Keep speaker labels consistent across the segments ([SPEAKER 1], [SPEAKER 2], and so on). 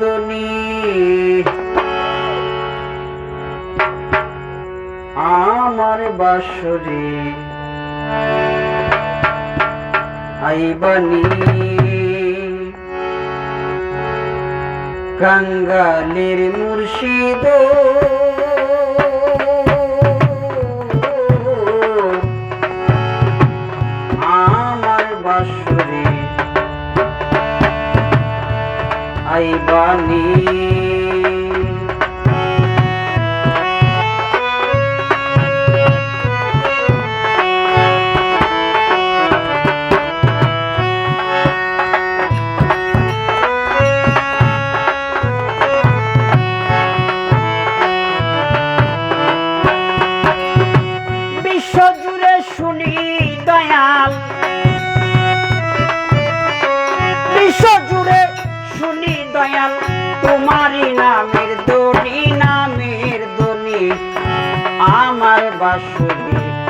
[SPEAKER 1] দনি। আমার বাসরে আইবানি। কাঙ্গালের মুর্শিদ। আমার বাসরে আইবানি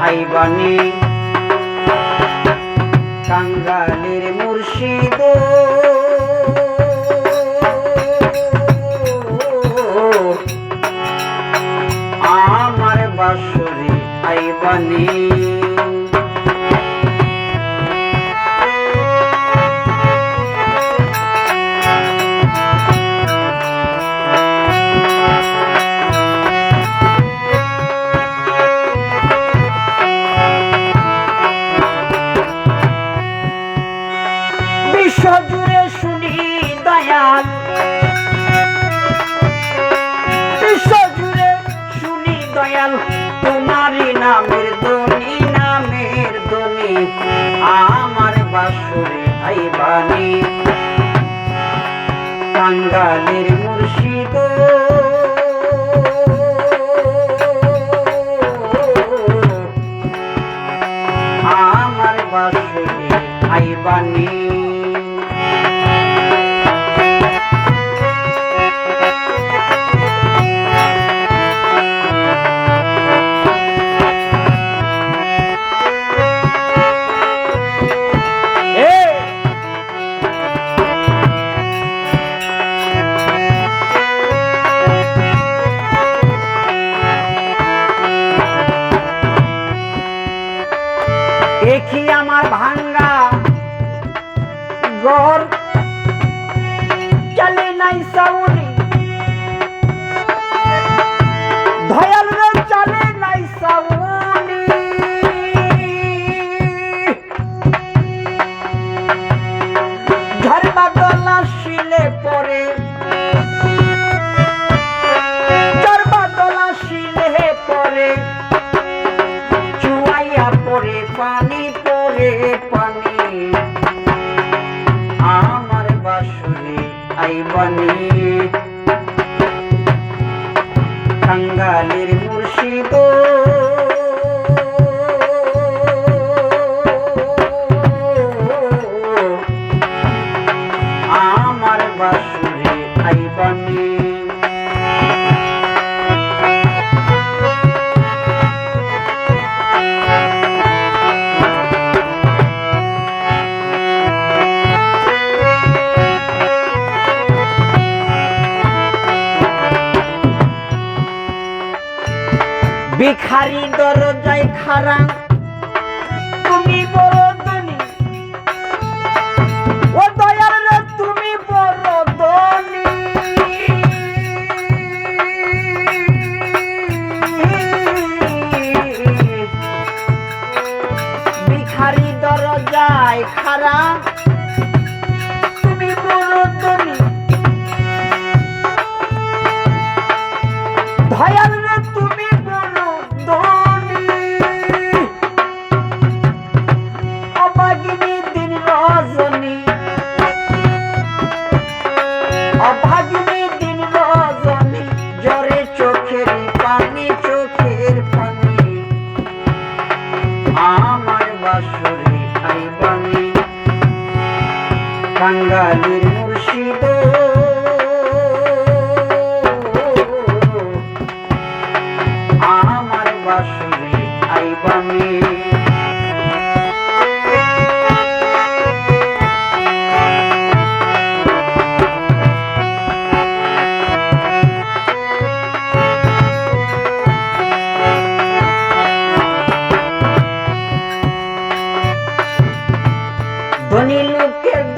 [SPEAKER 1] আইবানি কাঙ্গালের মুর্শিদ। আমার বাসুরি আইবানি আইবানি কাঙ্গালের মুর্শিদ। আমার বাসুরে আইবানি ঘর। চলে নাই সাউনি ধয়াল রে চলে নাই সাউনি ঝরবা দলা শিলে পরে। ঝরবা দলা শিলে পরে। চুয়াইয়া পরে, পানি পরে, পানি কাঙ্গালের ভিখারি দরজায় খারা বাঙালির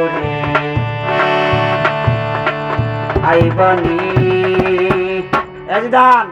[SPEAKER 1] বাসরে আইবানি এজদান